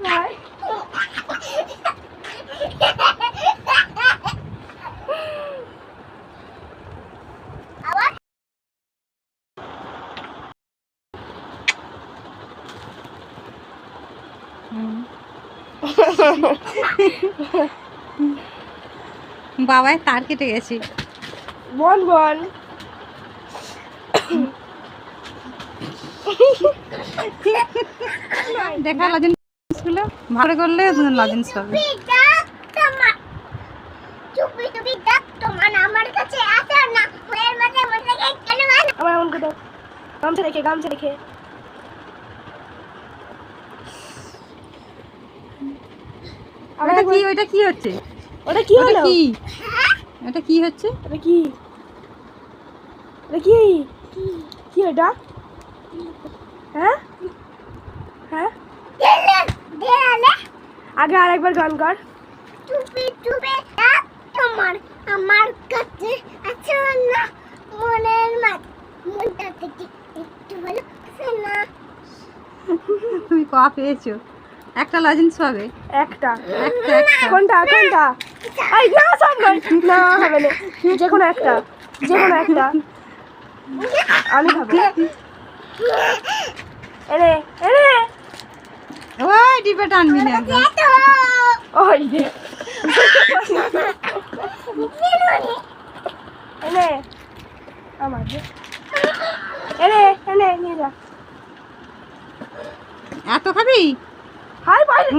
Right. বাবাই তার কেটে গেছে। বল বল। দেখা লজেন্সগুলো ভালো করলে লজেন্স পাবে আমার কাছে আসে না। ওর মাঝে মধ্যে কেন মানে? আমার এমন করে গামছা রেখে গামছা রেখে। ওটা কি? একবার- ওইটা কি হচ্ছে? ওটা কি ওটা হলো? কি? ওটা কি হচ্ছে? ওটা কি? ওটা কি? কি ওটা? হ্যাঁ? হ্যাঁ? আগে আরেকবার গান কর। চুপি দেখ তোমার আমার কাছে আসে না। মনের মাঝে মনটা থেকে একটু আসে না। তুমি ক পেয়েছ? একটা লজেন্স পাবে? একটা। একটা একটা। কোনটা কোনটা? এই না সব না হবে না। যে কোনো একটা যে কোনো একটা। আমি খাব। এনে এনে। ওই ডিপে টানবি না ওই যে এনে। আমার। এনে এনে নিয়ে যা। এত খাবি? হাই বাইরে!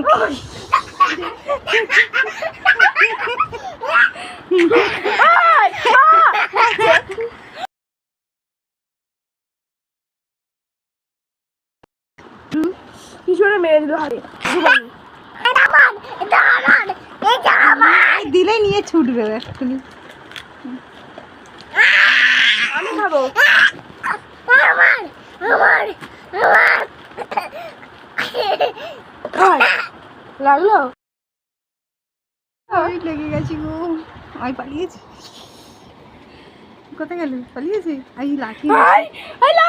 কিছু একটা মেরে দিল হাতে। দিলেই নিয়ে ছুটবে এক্ষুনি। আমি খাব আমার আমার আমার খাই লাগল লেগে গেছি গো। ওই পালিয়েছে। কোথায় গেল? পালিয়েছে? এই লাঠি। রে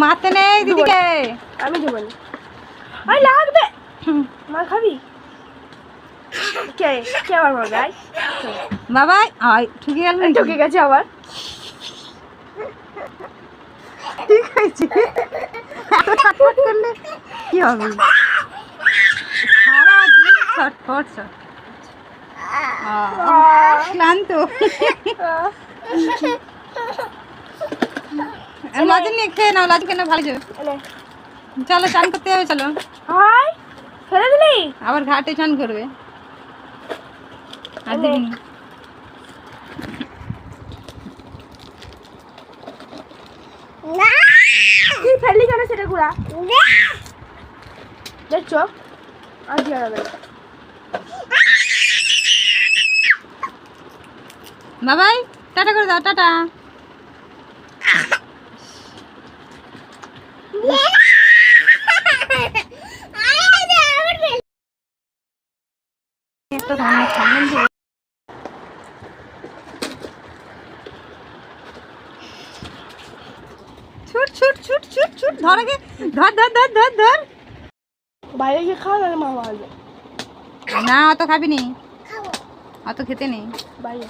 মারতে নেই দিদিকে। আমি হাই লাগবে। মা খাবি? কে কে আবার আই বাবা আয় ঠুকে গেল নাকি? ঢুকে গেছে আবার। ঠিক আছে এত ছটফট করলে কি হবে? সারাদিন ছটফট ছট ক্লান্ত। লজেন নিয়ে খেয়ে নাও লজেন কেন ভালো যাবে চলো চান করতে হবে চলো। ফেলে দিলি? আবার ঘাটে চান করবে। আর না। তুই ফেললি কেন সেটা দেখছ আর দিয়ে বাবাই টাটা করে দাও টাটা একটা ধরনের সামনে দিয়ে ছুট ছুট ছুট ছুট ছুট ধর আগে। ধর ধর ধর ধর ধর। বাইরে গিয়ে খাওয়া তাহলে মা না অত খাবি নি। অত খেতে নেই বাইরে।